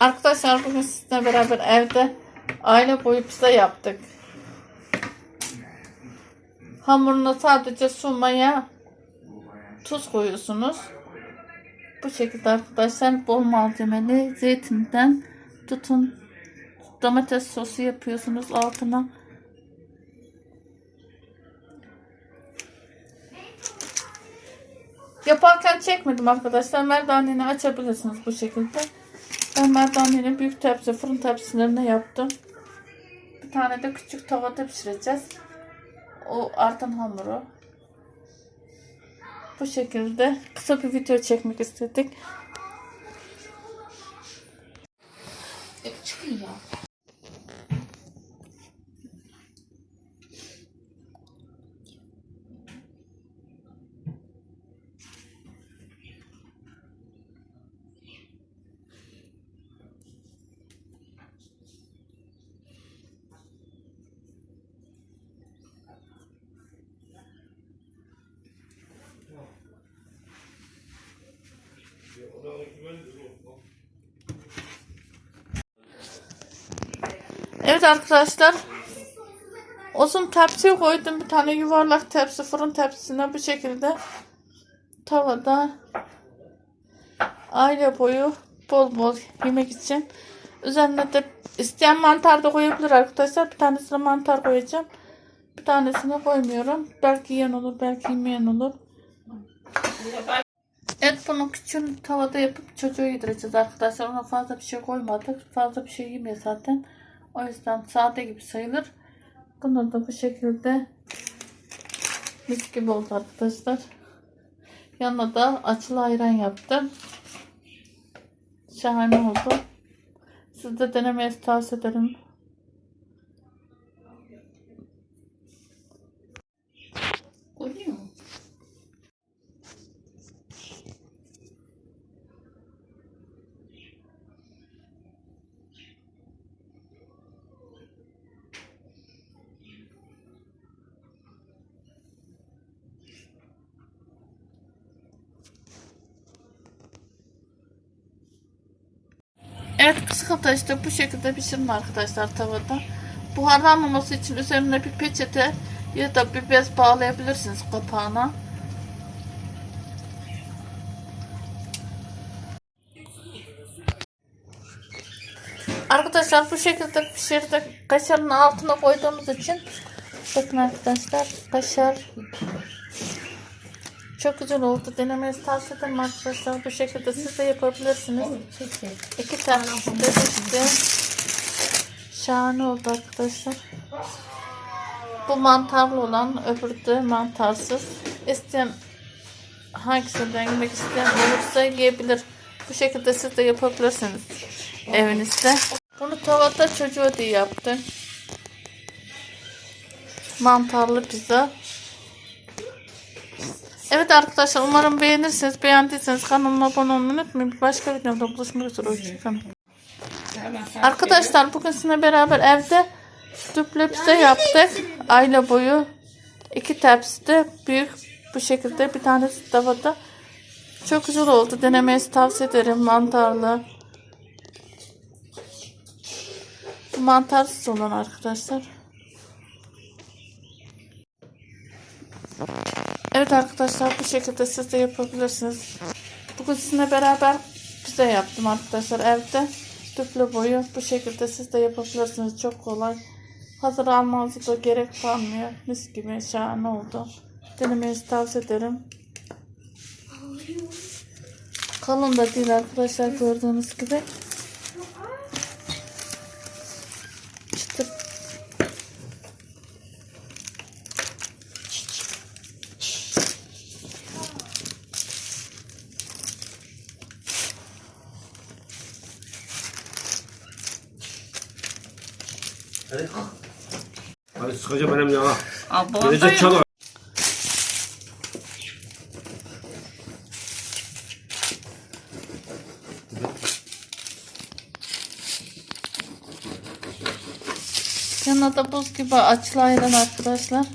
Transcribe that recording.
Arkadaşlar bugün sizinle beraber evde aile boyu pizza yaptık. Hamuruna sadece su, maya, tuz koyuyorsunuz. Bu şekilde arkadaşlar bol malzemeli zeytinden tutun domates sosu yapıyorsunuz altına. Yaparken çekmedim arkadaşlar. Merdaneni açabilirsiniz bu şekilde. Ben merdanenin büyük tepsi, fırın tepsilerine yaptım. Bir tane de küçük tavada pişireceğiz. O artan hamuru. Bu şekilde kısa bir video çekmek istedik. Çıkın ya. Evet arkadaşlar. Uzun tepsiye koydum. Bir tane yuvarlak tepsi fırın tepsisine bu şekilde tavada aile boyu bol bol yemek için. Üzerine de isteyen mantar da koyabilir arkadaşlar. Bir tanesine mantar koyacağım. Bir tanesine koymuyorum. Belki yiyen olur, belki yemeyen olur. Evet bunu küçük tavada yapıp çocuğa yedireceğiz arkadaşlar. Ona fazla bir şey koymadık. Fazla bir şey yemiyor zaten. O yüzden sade gibi sayılır. Bunu da bu şekilde mis gibi oldu arkadaşlar. Yanına da açılı ayran yaptım. Şahane oldu. Siz de denemeye tavsiye ederim. Evet kısık ateşte bu şekilde pişirin arkadaşlar tavada. Buharlanmaması için üzerine bir peçete ya da bir bez bağlayabilirsiniz kapağına. Arkadaşlar bu şekilde pişirdik. Kaşarın altına koyduğumuz için bakın arkadaşlar kaşar çok güzel oldu. Denemenizi tavsiye ederim arkadaşlar. Bu şekilde siz de yapabilirsiniz. İki tane de işte şahane oldu arkadaşlar. Bu mantarlı olan öbürü de mantarsız. İsteyen hangisinden yemek isteyen olursa yiyebilir. Bu şekilde siz de yapabilirsiniz evinizde. Bunu tavada çocuğa diye yaptım. Mantarlı pizza. Evet arkadaşlar umarım beğenirsiniz. Beğendiyseniz kanalıma abone olmayı unutmayın. Bir başka videoda buluşmak üzere. Hoşçakalın. Arkadaşlar bugün sizinle beraber evde pizza yaptık. Aile boyu. iki tepside büyük bu şekilde bir tanesi tavada. Çok güzel oldu. Denemenizi tavsiye ederim. Mantarlı. Mantarsız olan arkadaşlar. Evet arkadaşlar bu şekilde siz de yapabilirsiniz. Bugün sizinle beraber pizza yaptım arkadaşlar evde. Duble boyu bu şekilde siz de yapabilirsiniz. Çok kolay. Hazır almanıza da gerek kalmıyor. Mis gibi şahane oldu. Denemenizi tavsiye ederim. Kalın da değil arkadaşlar gördüğünüz gibi. Çıtır Hadi. Hadi sıkacağım benim ya. Abla Gelecek çalı. Yanına da buz gibi açılı ayran arkadaşlar.